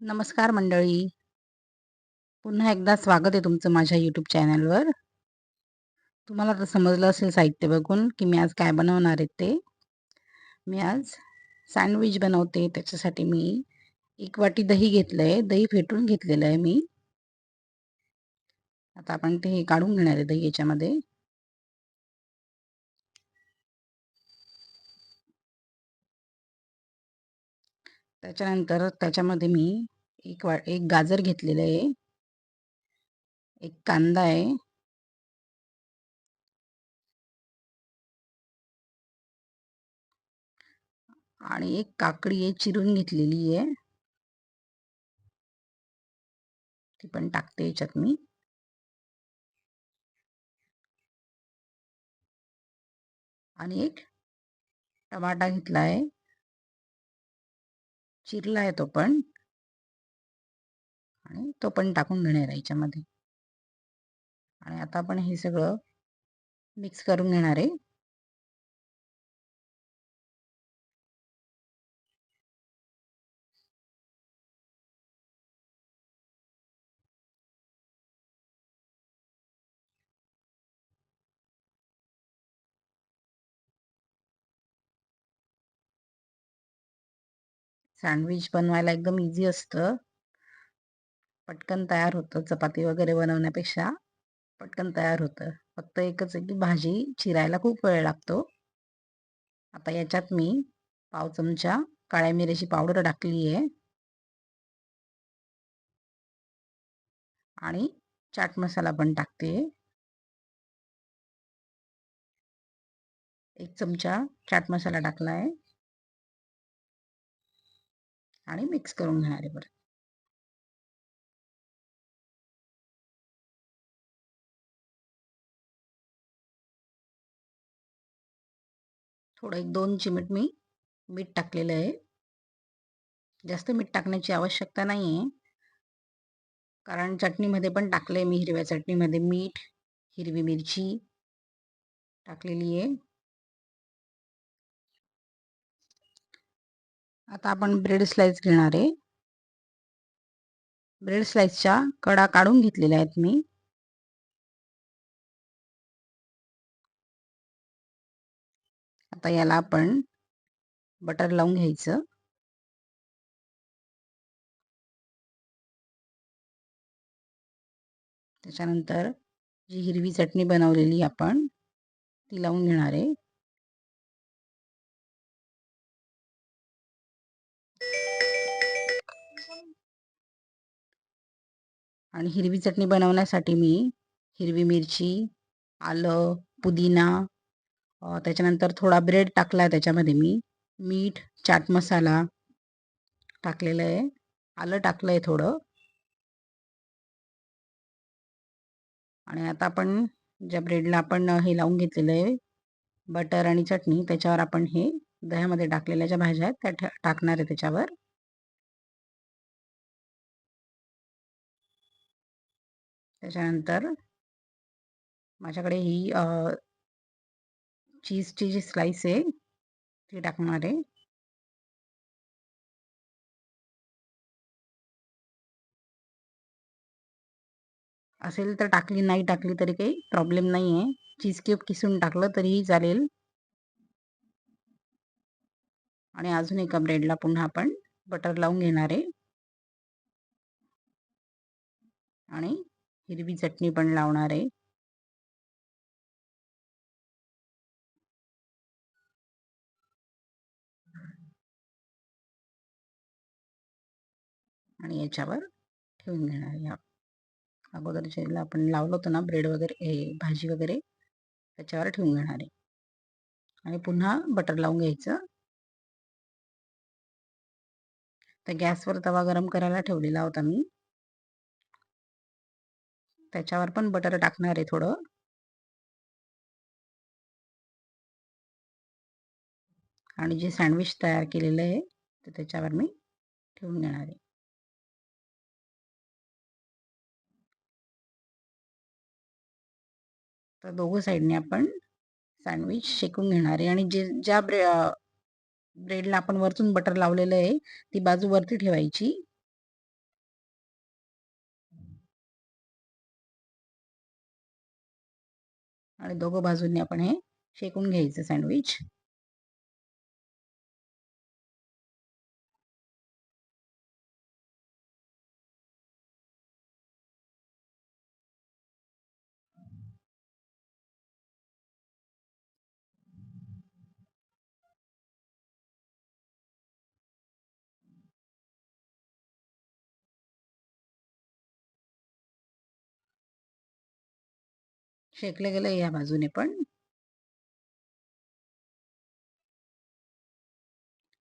नमस्कार मंडळी. पुन्हा एकदा स्वागत आहे तुमचं माझ्या यूट्यूब चॅनलवर तुम्हाला तर समजलं असेल साहित्य बघून की मी आज काय बनवणार आहे ते. मी आज सँडविच बनवते. त्याच्यासाठी मी एक वाटी दही घेतलं आहे दही फेटून घेतलेलं आहे मी. आता आपण ते काढून घेणार आहे दही याच्यामध्ये. त्याच्यानंतर त्याच्यामध्ये मी एक वा एक गाजर घेतलेलं आहे. एक कांदा आहे. आणि एक काकडी आहे चिरून घेतलेली आहे. ती पण टाकते याच्यात मी. आणि एक टमाटा घेतला आहे. चिरला आहे तो पण. आणि तो पण टाकून घेणार आहे याच्यामध्ये. आणि आता आपण हे सगळं मिक्स करून घेणार आहे. सँडविच बनवायला एकदम इझी असतं. पटकन तयार होतं चपाती वगैरे बनवण्यापेक्षा पटकन तयार होतं. फक्त एकच आहे की भाजी चिरायला खूप वेळ लागतो. आता याच्यात मी पाव चमचा काळ्या मिऱ्याची पावडर टाकली आहे. आणि चाट मसाला पण टाकते. एक चमचा चाट मसाला टाकला आहे. आणि मिक्स करून घेणार आहे बरं. थोडं एक दोन चिमट मी मीठ टाकलेलं आहे. जास्त मीठ टाकण्याची आवश्यकता नाही आहे कारण चटणीमध्ये पण टाकलं आहे मी हिरव्या चटणीमध्ये मीठ हिरवी मिरची टाकलेली आहे. आता आपण ब्रेड स्लाइस घेणार आहे. ब्रेड स्लाइसच्या कडा काढून घेतलेल्या आहेत मी. आता याला आपण बटर लावून घ्यायचं. त्याच्यानंतर जी हिरवी चटणी बनवलेली आपण ती लावून घेणार आहे. आणि हिरवी चटणी बनवण्यासाठी मी हिरवी मिरची आलं पुदिना त्याच्यानंतर थोडा ब्रेड टाकला आहे त्याच्यामध्ये मी. मीठ चाट मसाला टाकलेलं आहे. आलं टाकलं आहे थोडं. आणि आता आपण ज्या ब्रेडला आपण हे लावून घेतलेलं आहे बटर आणि चटणी त्याच्यावर आपण हे दह्यामध्ये टाकलेल्या ज्या भाज्या आहेत त्या टाकणार आहे त्याच्यावर. त्याच्यानंतर माझ्याकडे ही चीजची जी स्लाइस आहे ती टाकणार आहे. असेल तर टाकली नाही टाकली तरी काही प्रॉब्लेम नाही आहे. चीज क्यूब किसून टाकलं तरीही चालेल. आणि अजून एका ब्रेडला पुन्हा आपण बटर लावून घेणार आहे. आणि हिरवी चटणी पण लावणार आहे. आणि याच्यावर ठेवून घेणार आहे अगोदर ज्याला आपण लावलं होतं ना ब्रेड वगैरे हे भाजी वगैरे त्याच्यावर ठेवून घेणार आहे. आणि पुन्हा बटर लावून घ्यायचं. तर गॅसवर तवा गरम करायला ठेवलेला होता मी. त्याच्यावर पण बटर टाकणार आहे थोडं. आणि जे सँडविच तयार केलेलं आहे ते त्याच्यावर मी ठेवून घेणार आहे. तर दोघं साईडने आपण सँडविच शेकून घेणार आहे. आणि जे ज्या ब्रे ब्रेडला आपण वरतून बटर लावलेलं आहे ती बाजू वरती ठेवायची. आणि दोघं बाजूंनी आपण हे शेकून घ्यायचं सँडविच शेकलं गेलं या बाजूने पण.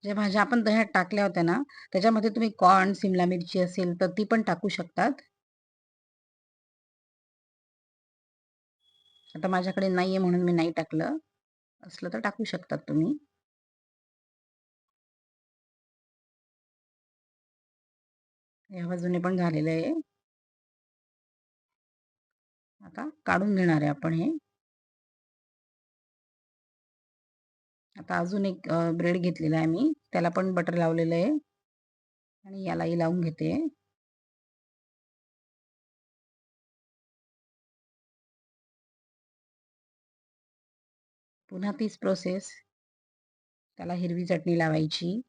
ज्या भाज्या आपण दह्यात टाकल्या होत्या ना त्याच्यामध्ये तुम्ही कॉर्न सिमला मिरची असेल तर ती पण टाकू शकतात. आता माझ्याकडे नाहीये म्हणून मी नाही टाकलं. असलं तर टाकू शकतात तुम्ही. या बाजूने पण झालेलं आहे. आता काढून घेणार आहे आपण हे. आता अजून एक ब्रेड घेतलेला आहे मी. त्याला पण बटर लावलेलं आहे. आणि यालाही लावून घेते. पुन्हा तीच प्रोसेस त्याला हिरवी चटणी लावायची.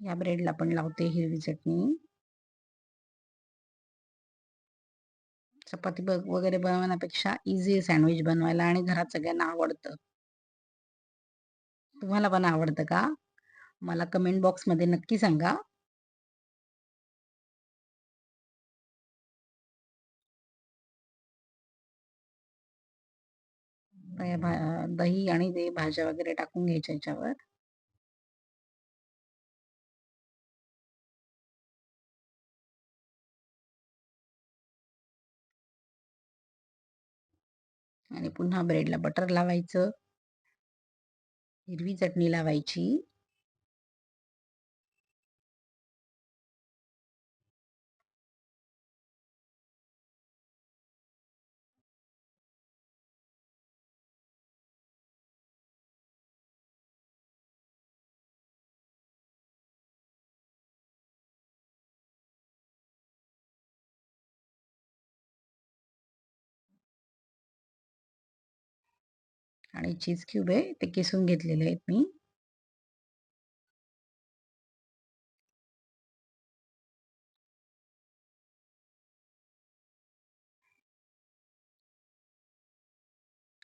या ब्रेडला पण लावते हिरवी चटणी. चपाती वगैरे बनवण्यापेक्षा इझी सँडविच बनवायला आणि घरात सगळ्यांना आवडतं. तुम्हाला पण आवडतं का? मला कमेंट बॉक्समध्ये नक्की सांगा. दही आणि ते भाज्या वगैरे टाकून घ्यायच्या याच्यावर. आणि पुन्हा ब्रेडला बटर लावायचं. हिरवी चटणी लावायची. आणि चीज क्यूब आहे ते किसून घेतलेले आहेत मी.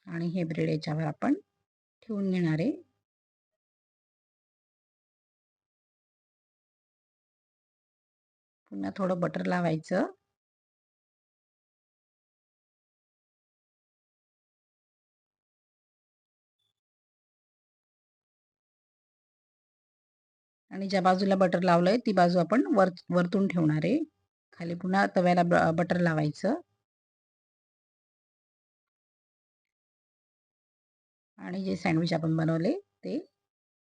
आणि हे ब्रेड याच्यावर आपण ठेवून घेणार आहे. पुन्हा थोडं बटर लावायचं. आणि ज्या बाजूला बटर लावलंय ती बाजू आपण वर वरतून ठेवणार आहे. खाली पुन्हा तव्याला बटर लावायचं. आणि जे सँडविच आपण बनवले ते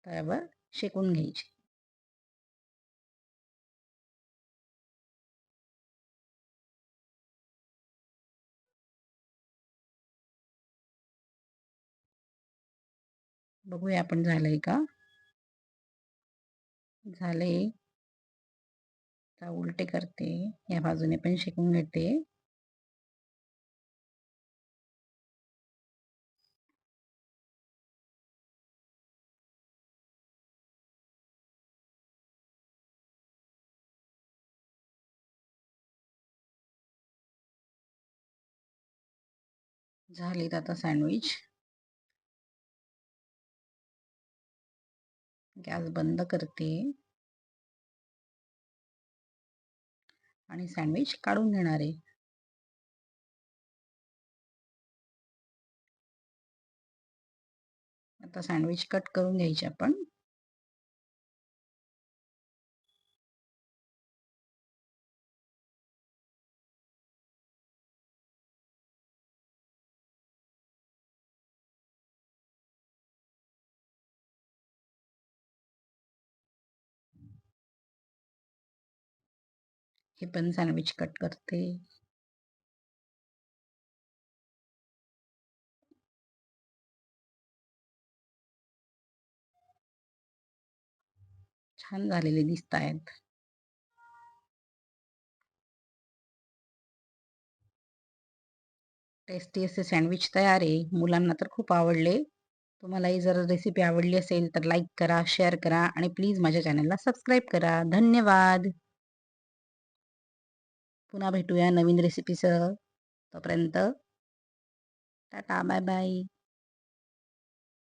तव्यावर शेकून घ्यायचे. बघूया आपण झालंय का? झाले. उलटे करते. या बाजूने पण शिकून घेते. झालेत आता सँडविच. गॅस बंद करते. आणि सँडविच काढून घेणार. आहे आता सँडविच कट करून घ्यायचे आपण. हे पण सँडविच कट करते. छान झालेले दिसत आहेत टेस्टी असे सँडविच तयार आहे. मुलांना तर खूप आवडले. तुम्हालाही जर रेसिपी आवडली असेल तर लाईक करा शेअर करा आणि प्लीज माझ्या चॅनलला सबस्क्राईब करा. धन्यवाद! पुन्हा भेटूया नवीन रेसिपीसह तोपर्यंत टाटा बाय बाय